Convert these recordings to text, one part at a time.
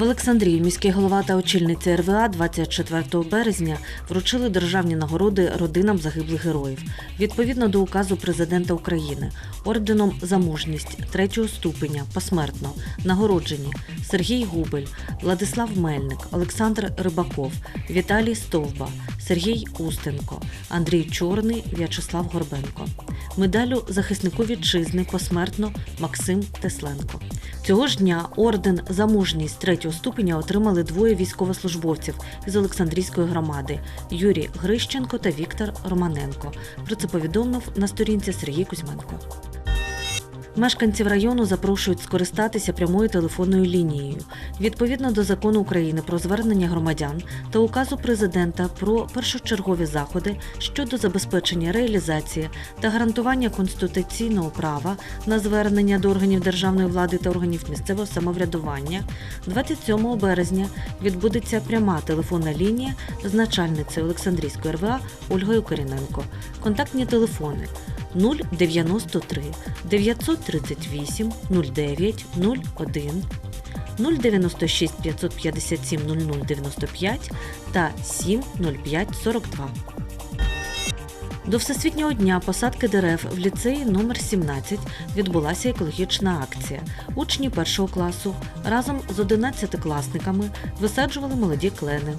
Олександрії міський голова та очільниця РВА 24 березня вручили державні нагороди родинам загиблих героїв відповідно до указу президента України орденом за мужність третього ступеня посмертно нагороджені Сергій Губель, Владислав Мельник, Олександр Рибаков, Віталій Стовба, Сергій Устенко, Андрій Чорний, В'ячеслав Горбенко. Медалю захиснику вітчизни посмертно Максим Тесленко. Цього ж дня орден за мужність третього ступеня отримали двоє військовослужбовців із Олександрійської громади Юрій Грищенко та Віктор Романенко. Про це повідомив на сторінці Сергій Кузьменко. Мешканців району запрошують скористатися прямою телефонною лінією. Відповідно до закону України про звернення громадян та указу президента про першочергові заходи щодо забезпечення реалізації та гарантування конституційного права на звернення до органів державної влади та органів місцевого самоврядування, 27 березня відбудеться пряма телефонна лінія з начальницею Олександрійської РВА Ольгою Коріненко. Контактні телефони 093 938 09 01 096 557 0095 та 705 42. До Всесвітнього дня посадки дерев в ліцеї номер 17 відбулася екологічна акція. Учні першого класу разом з 11-класниками висаджували молоді клени.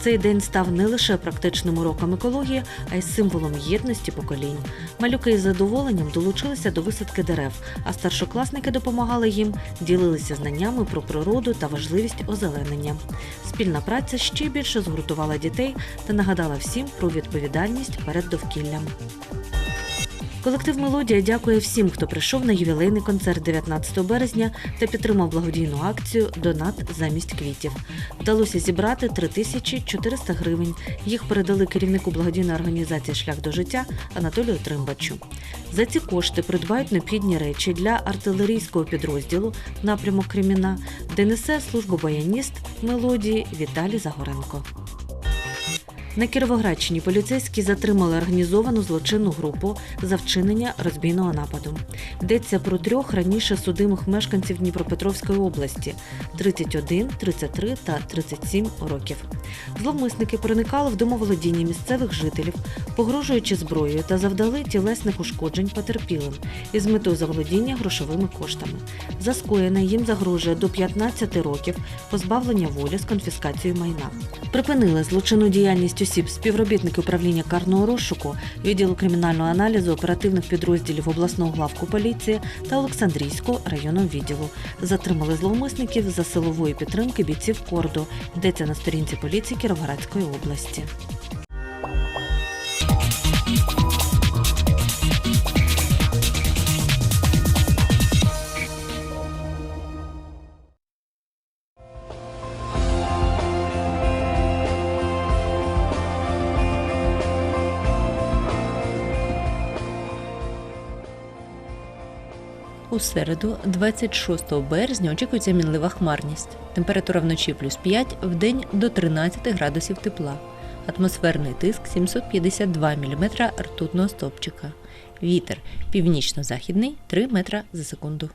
Цей день став не лише практичним уроком екології, а й символом єдності поколінь. Малюки із задоволенням долучилися до висадки дерев, а старшокласники допомагали їм, ділилися знаннями про природу та важливість озеленення. Спільна праця ще більше згуртувала дітей та нагадала всім про відповідальність перед довкіллям. Колектив Мелодія дякує всім, хто прийшов на ювілейний концерт 19 березня та підтримав благодійну акцію Донат замість квітів. Вдалося зібрати 3400 гривень. Їх передали керівнику благодійної організації Шлях до життя Анатолію Тримбачу. За ці кошти придбають необхідні речі для артилерійського підрозділу напрямок Креміна, де несе службу баяніст мелодії Віталій Загоренко. На Кіровоградщині поліцейські затримали організовану злочинну групу за вчинення розбійного нападу. Йдеться про трьох раніше судимих мешканців Дніпропетровської області 31, 33 та 37 років. Зловмисники проникали в домоволодіння місцевих жителів, погрожуючи зброєю та завдали тілесних ушкоджень потерпілим із метою заволодіння грошовими коштами. За скоєне їм загрожує до 15 років позбавлення волі з конфіскацією майна. Припинили злочинну діяльність осіб співробітники управління карного розшуку, відділу кримінального аналізу оперативних підрозділів обласного главку поліції та Олександрійського районного відділу. Затримали зловмисників за силової підтримки бійців корду. Йдеться на сторінці поліції Кіровоградської області. У середу, 26 березня, очікується мінлива хмарність. Температура вночі плюс 5, в день до 13 градусів тепла. Атмосферний тиск 752 мм ртутного стопчика. Вітер північно-західний 3 метра за секунду.